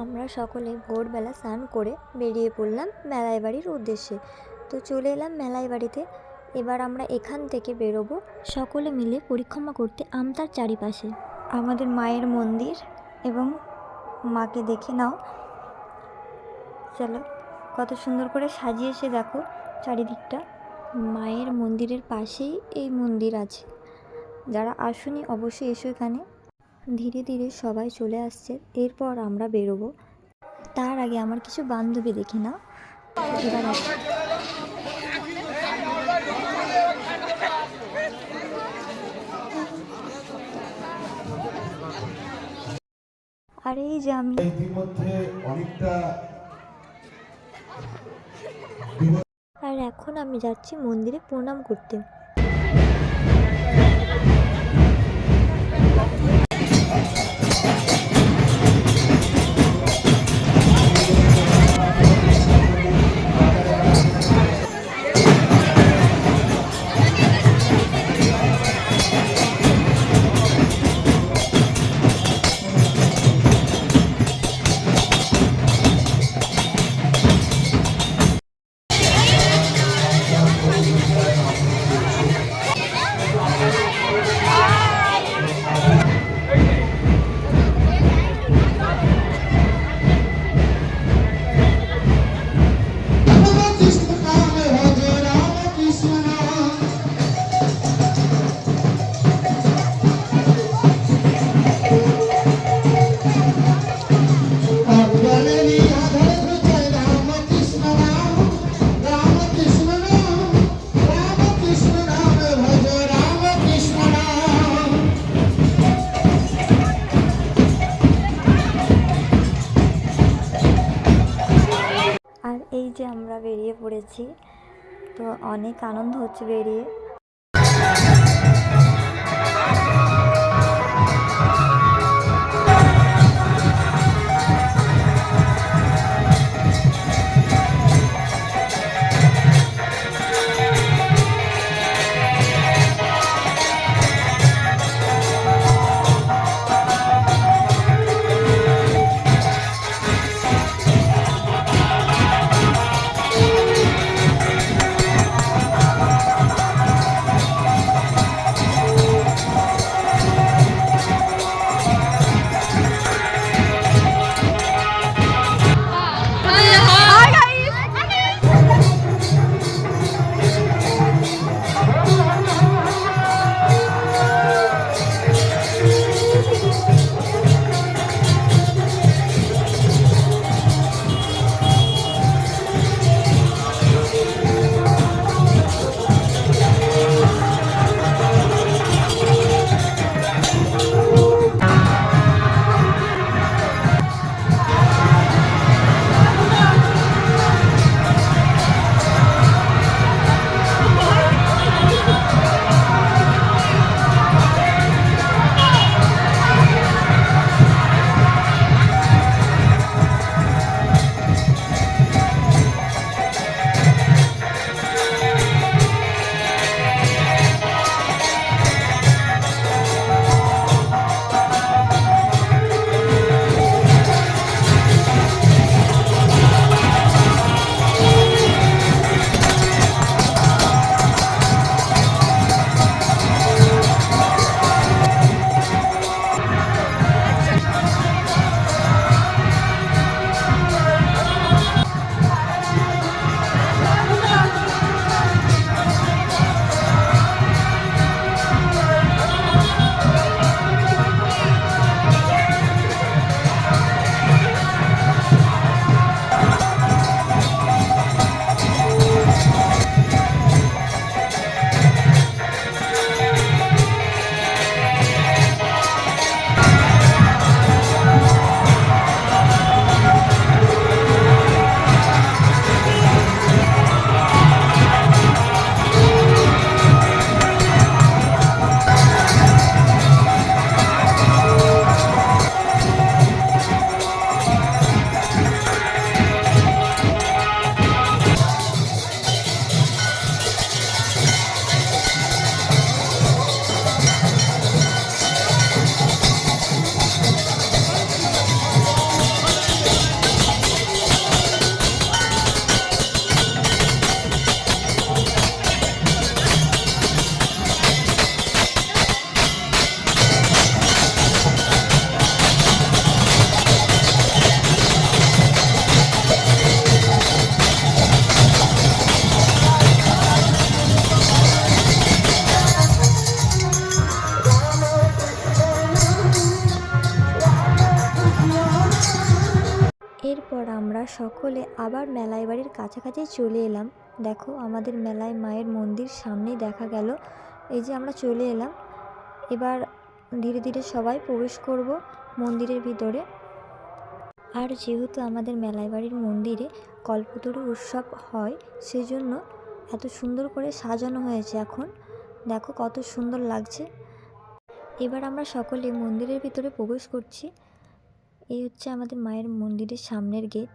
আমরা সকলে ভোরবেলা স্নান করে বেরিয়ে পড়লাম মেলাই বাড়ির উদ্দেশ্যে। তো চলে এলাম মেলাই বাড়িতে। এবার আমরা এখান থেকে বেরোবো সকলে মিলে পরিক্রমা করতে আমতার চারিপাশে। আমাদের মায়ের মন্দির এবং মাকে দেখে নাও। চলো, কত সুন্দর করে সাজিয়ে সাজিয়েছে দেখো চারিদিকটা। মায়ের মন্দিরের পাশেই এই মন্দির আছে। যারা আসুনি অবশ্যই এসো এখানে। ধীরে ধীরে সবাই চলে আসছে এরপর আমরা বেরোবো। তার আগে আমার কিছু বান্ধবী দেখি না? এবার আর এই যে আমি। ইতিমধ্যে অনেকটা আর এখন আমি যাচ্ছি মন্দিরে প্রণাম করতে। বেরিয়ে পড়েছি। তো অনেক আনন্দ হচ্ছে বেরিয়ে। তারপর আমরা সকলে আবার মেলায় বাড়ির কাছাকাছি চলে এলাম। দেখো, আমাদের মেলায় মায়ের মন্দির সামনেই দেখা গেল। এই যে আমরা চলে এলাম। এবার ধীরে ধীরে সবাই প্রবেশ করব মন্দিরের ভিতরে। আর যেহেতু আমাদের মেলায় বাড়ির মন্দিরে কল্পতরু উৎসব হয়, সেজন্য এত সুন্দর করে সাজানো হয়েছে এখন। দেখো কত সুন্দর লাগছে। এবার আমরা সকলে মন্দিরের ভিতরে প্রবেশ করছি। এই হচ্ছে আমাদের মায়ের মন্দিরের সামনের গেট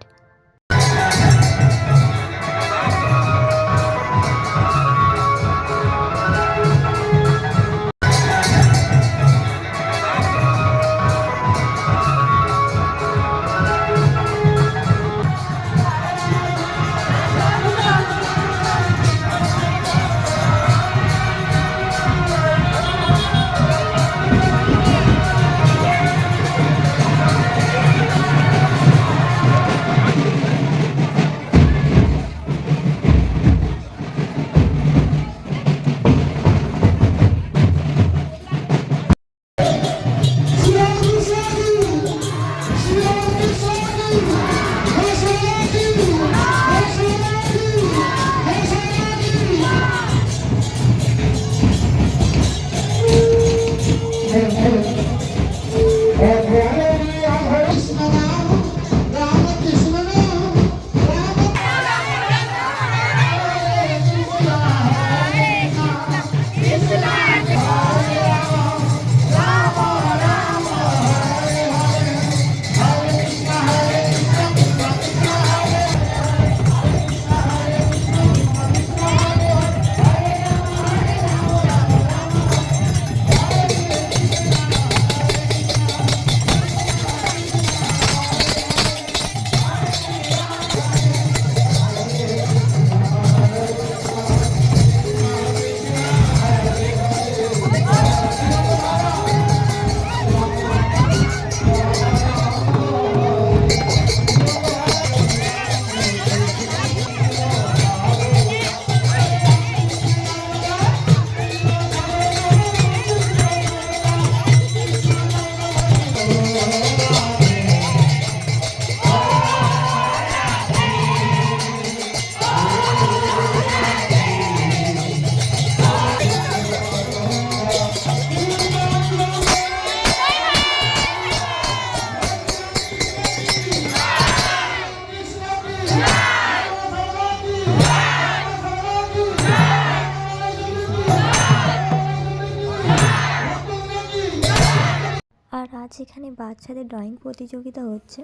এখানে বাচ্চাদের ড্রয়িং প্রতিযোগিতা হচ্ছে।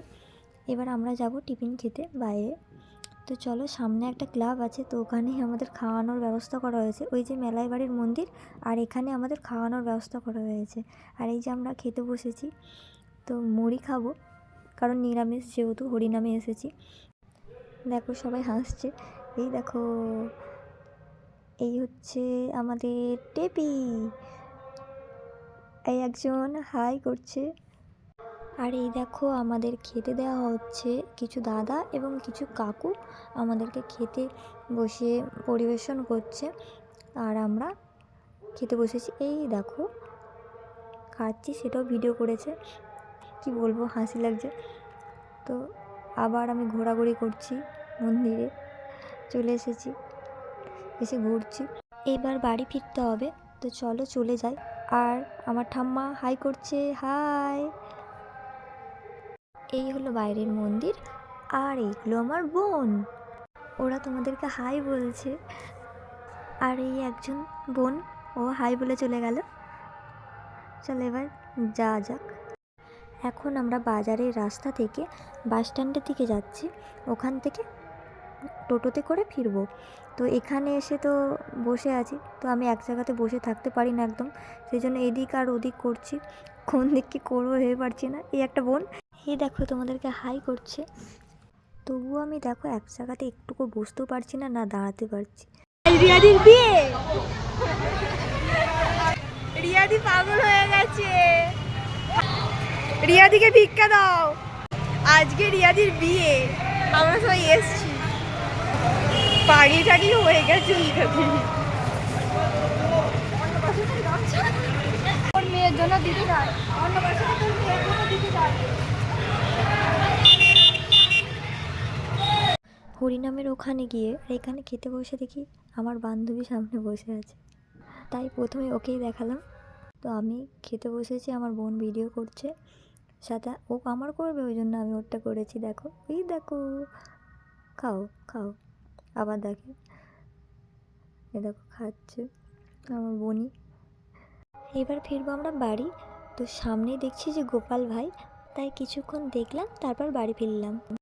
এবার আমরা যাব টিফিন খেতে বাইরে। তো চলো, সামনে একটা ক্লাব আছে, তো ওখানেই আমাদের খাওয়ানোর ব্যবস্থা করা হয়েছে। ওই যে মেলাই বাড়ির মন্দির, আর এখানে আমাদের খাওয়ানোর ব্যবস্থা করা হয়েছে। আর এই যে আমরা খেতে বসেছি, তো মুড়ি খাব, কারণ নিরামিষ যেহেতু হরিনামে এসেছি। দেখো সবাই হাসছে। এই দেখো, এই হচ্ছে আমাদের টেপি। এই একজন হাই করছে। আর এই দেখো আমাদের খেতে দেওয়া হচ্ছে কিছু দাদা এবং কিছু কাকু আমাদেরকে খেতে বসিয়ে পরিবেশন করছে। আর আমরা খেতে বসেছি। এই দেখো, খাচ্ছি, সেটাও ভিডিও করেছে। কি বলব, হাসি লাগছে। তো আবার আমি ঘোরাঘুরি করছি মন্দিরে। চলে এসেছি, এসে ঘুরছি। এবার বাড়ি ফিরতে হবে। তো চলো চলে যাই। আর আমার ঠাম্মা হাই করছে। হাই এই হলো বাইরের মন্দির, আর এইগুলো আমার বোন। ওরা তোমাদেরকে হাই বলছে। আর এই একজন বোন, ও হাই বলে চলে গেল। চলো এবার যা যাক। এখন আমরা বাজারের রাস্তা থেকে বাস স্ট্যান্ডের দিকে যাচ্ছি। ওখান থেকে টোটোতে করে ফিরবো। তো এখানে এসে তো বসে আছি। তো আমি এক জায়গাতে বসে থাকতে পারি না একদম। সেই জন্য এদিক আর ওদিক করছি। কোন দিক কী করব ভেবে পারছি না। এই একটা বোন। এই দেখো তোমাদেরকে হাই করছে। তবুও আমি দেখো এক জায়গাতে একটুকু বসতেও পারছি না না দাঁড়াতে পারছি। রিয়াদির বিয়ে? রিয়াদি পাগল হয়ে গেছে। রিয়াদিকে ভিক্ষা দাও। আজকে রিয়াদির বিয়ে। আমরা সবাই এসছি। পাগলি টাগলি হয়ে গেছে রিয়াদি ওর মেয়ের জন্য দিতে যায় অন্য বছরে তোর মেয়ের জন্য দিতে হরিনামের ওখানে গিয়ে এখানে খেতে বসে দেখি আমার বান্ধবী সামনে বসে আছে। তাই প্রথমে ওকেই দেখালাম। তো আমি খেতে বসেছি, আমার বোন ভিডিও করছে। সাথে ও আমার করবে, ওই জন্য আমি ওরটা করেছি, দেখো। এই দেখো, খাও খাও, আবার দেখে। এ দেখো, খাচ্ছে আমার বোনই। এবার ফিরবো আমরা বাড়ি। তো সামনেই দেখছি যে গোপাল ভাই, তাই কিছুক্ষণ দেখলাম, তারপর বাড়ি ফিরলাম।